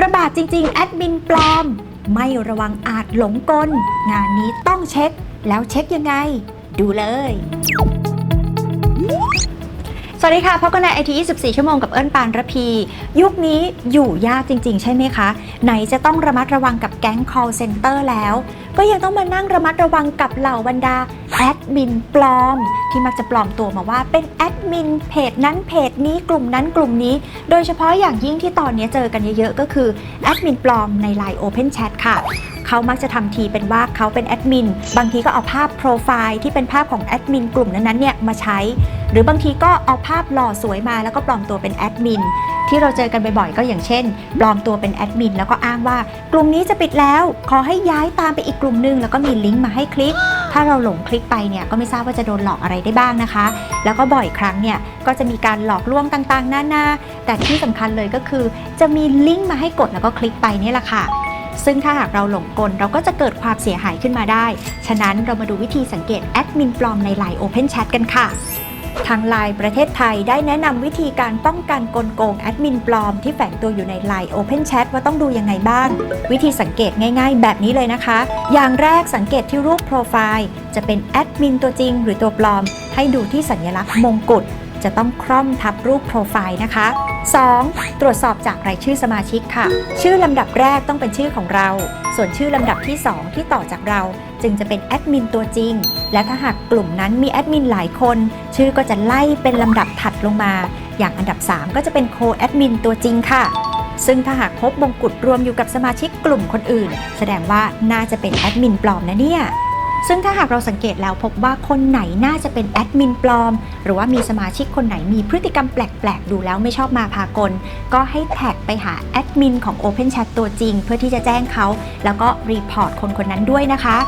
ระบาดจริง ๆ แอดมินปลอม ไม่ระวังอาจหลงกล งานนี้ต้องเช็ค แล้วเช็คยังไง ดูเลย วัสดีค่ะพบกันในไอที24 ชั่วโมงกับเอิญปานระพี ยุคนี้อยู่ยากจริง ๆ ใช่ไหมคะ ไหนจะต้องระมัดระวังกับแก๊ง call center แล้ว ก็ยังต้องมานั่งระมัดระวังกับเหล่าบรรดาแอดมินปลอม ที่มักจะปลอมตัวมาว่าเป็นแอดมินเพจนั้นเพจนี้กลุ่มนั้นกลุ่มนี้ โดยเฉพาะอย่างยิ่งที่ตอนนี้เจอกันเยอะๆ ก็คือแอดมินปลอมใน Line Open Chat ค่ะ เขามักจะทำทีเป็นว่าเขาเป็นแอดมิน บางทีก็เอาภาพโปรไฟล์ที่เป็นภาพของแอดมินกลุ่มนั้นๆเนี่ยมาใช้ หรือบางทีก็เอาภาพหล่อสวยมาแล้วก็ปลอมตัวเป็นแอดมินที่เราเจอกันบ่อยๆก็อย่างเช่น ปลอมตัวเป็นแอดมินแล้วก็อ้างว่า กลุ่มนี้จะปิดแล้ว ขอให้ย้ายตามไปอีกกลุ่มนึง แล้วก็มีลิงก์มาให้คลิก ถ้าเราหลงคลิกไปเนี่ยก็ไม่ทราบว่าจะโดนหลอกอะไรได้บ้างนะคะ แล้วก็บ่อยครั้งเนี่ยก็จะมีการหลอกลวงต่างๆนานาแต่ที่สำคัญเลยก็คือ จะมีลิงก์มาให้กดแล้วก็คลิกไปนี่แหละค่ะ ซึ่งถ้าหากเราหลงกลเราก็จะเกิดความเสียหายขึ้นมาได้ ฉะนั้นเรามาดูวิธีสังเกตแอดมินปลอมใน Line Open Chat กันค่ะทางไลน์ประเทศไทยได้แนะนำวิธีการป้องกันกลโกงแอดมินปลอมที่แฝงตัวอยู่ใน Line Open Chat ว่าต้องดูยังไงบ้าง วิธีสังเกตง่าย ๆ แบบนี้เลยนะคะ อย่างแรกสังเกตที่รูปโปรไฟล์ จะเป็นแอดมินตัวจริงหรือตัวปลอม ให้ดูที่สัญลักษณ์มงกุฎ จะต้องคร่อมทับรูปโปรไฟล์นะคะ 2. ตรวจสอบจากรายชื่อสมาชิกค่ะ ชื่อลำดับแรกต้องเป็นชื่อของเรา ส่วนชื่อลำดับที่ 2 ที่ต่อจากเรา จึงจะเป็นแอดมินตัวจริง และถ้าหากกลุ่มนั้นมีแอดมินหลายคน ชื่อก็จะไล่เป็นลำดับถัดลงมา อย่างอันดับ 3 ก็จะเป็นโคแอดมินตัวจริงค่ะซึ่งถ้าหากพบมงกุฎรวมอยู่กับสมาชิกกลุ่มคนอื่น แสดงว่าน่าจะเป็นแอดมินปลอมนะเนี่ย ซึ่งถ้าหากเราสังเกตแล้วพบว่าคนไหนน่าจะเป็นแอดมินปลอม หรือว่ามีสมาชิกคนไหนมีพฤติกรรมแปลกๆ ดูแล้วไม่ชอบมาพากล ก็ให้แท็กไปหาแอดมินของ Open Chat ตัวจริง เพื่อที่จะแจ้งเขา แล้วก็รีพอร์ตคนคนนั้นด้วยนะคะ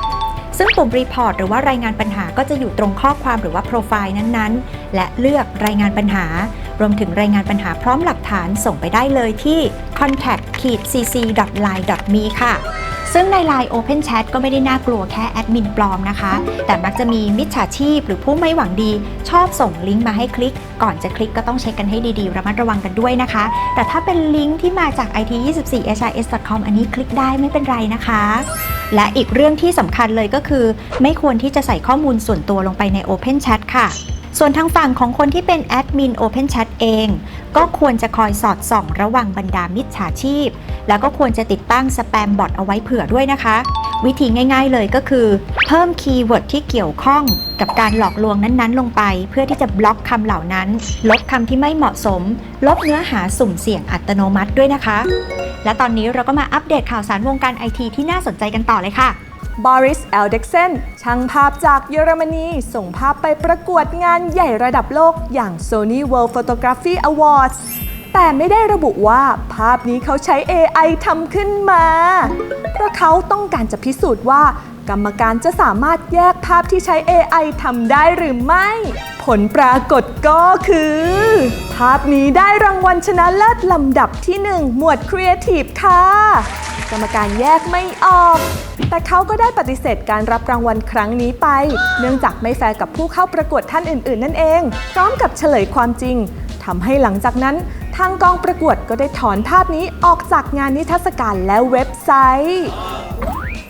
ซึ่งปุ่มรีพอร์ตหรือว่ารายงานปัญหาก็จะอยู่ตรงข้อความหรือว่าโปรไฟล์นั้นๆ และเลือกรายงานปัญหา รวมถึงรายงานปัญหาพร้อมหลักฐานส่งไปได้เลยที่ contact cc line me ค่ะ ซึ่งใน Line Open Chat ก็ไม่ได้น่ากลัวแค่แอดมินปลอมนะคะ แต่มักจะมีมิจฉาชีพหรือผู้ไม่หวังดี ชอบส่งลิงก์มาให้คลิก ก่อนจะคลิกก็ต้องเช็คกันให้ดีๆ ระมัดระวังกันด้วยนะคะ แต่ถ้าเป็นลิงก์ที่มาจาก it24his.com อันนี้คลิกได้ไม่เป็นไรนะคะ และอีกเรื่องที่สำคัญเลยก็คือ ไม่ควรที่จะใส่ข้อมูลส่วนตัวลงไปใน Open Chat ค่ะ ส่วนทางฝั่งของคนที่เป็นแอดมิน Open Chat เอง ก็ควรจะคอยสอดส่องระว่างบรรดามิจฉาชีพ แล้วก็ควรจะติดตั้งสแปมบอทเอาไว้เผื่อด้วยนะคะ วิธีง่ายๆเลยก็คือ เพิ่มคีย์เวิร์ดที่เกี่ยวข้องกับการหลอกลวงนั้นๆ ลงไป เพื่อที่จะบล็อกคำเหล่านั้น ลบคำที่ไม่เหมาะสม ลบเนื้อหาสุ่มเสี่ยงอัตโนมัติด้วยนะคะ และตอนนี้เราก็มาอัปเดตข่าวสารวงการไอทีที่น่าสนใจกันต่อเลยค่ะ บอริสเอลเด็กเซนช่างภาพจากเยอรมนี ส่งภาพไปประกวดงานใหญ่ระดับโลกอย่าง Sony World Photography Awards แต่ไม่ได้ระบุว่าภาพนี้เขาใช้ AI ทำขึ้นมา เพราะเขาต้องการจะพิสูจน์ว่า กรรมการจะสามารถแยกภาพที่ใช้ AI ทำได้หรือไม่ ผลปรากฏก็คือ ภาพนี้ได้รางวัลชนะเลิศลำดับที่ 1 หมวด Creative ค่ะ กรรมการแยกไม่ออก แต่เขาก็ได้ปฏิเสธการรับรางวัลครั้งนี้ไป เนื่องจากไม่แฟร์กับผู้เข้าประกวดท่านอื่น ๆ นั่นเอง พร้อมกับเฉลยความจริงทำให้หลังจากนั้น ทางกองประกวดก็ได้ถอนภาพนี้ออกจากงานนิทรรศการและเว็บไซต์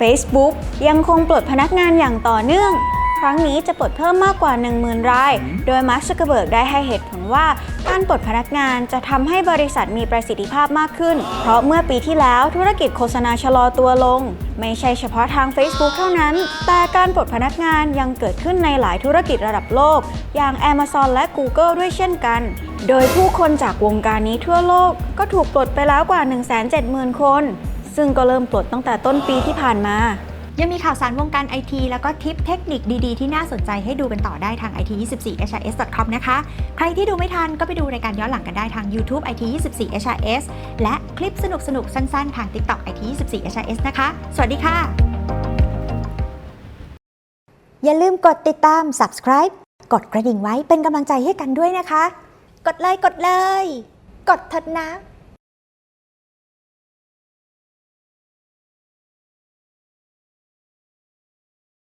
Facebook ยังคงปลดพนักงานอย่างต่อเนื่อง ครั้งนี้จะปลดเพิ่มมากกว่า 10,000 ราย โดยมาร์คซักเกอร์เบิร์กได้ให้เหตุผลว่า การปลดพนักงานจะทำให้บริษัทมีประสิทธิภาพมากขึ้น เพราะเมื่อปีที่แล้วธุรกิจโฆษณาชะลอตัวลง ไม่ใช่เฉพาะทาง Facebook เท่านั้น แต่การปลดพนักงานยังเกิดขึ้นในหลายธุรกิจระดับโลก อย่าง Amazon และ Google ด้วยเช่นกัน โดยผู้คนจากวงการนี้ทั่วโลก ก็ถูกปลดไปแล้วกว่า 170,000 คน ซึ่งก็เริ่มปลดตั้งแต่ต้นปีที่ผ่านมา ยังมีข่าวสารวงการไอทีแล้วก็ทิปเทคนิคดีๆ ที่น่าสนใจให้ดูกันต่อได้ทาง it24hrs.com นะคะ ใครที่ดูไม่ทันก็ไปดูรายการย้อนหลังกันได้ทาง YouTube it24hrs และคลิปสนุกๆ สั้นๆ ทาง TikTok it24hrs นะคะ สวัสดีค่ะ อย่าลืมกดติดตาม subscribe กดกระดิ่งไว้เป็นกำลังใจให้กันด้วยนะคะ กดเลยกดเลย กดเถิดนะ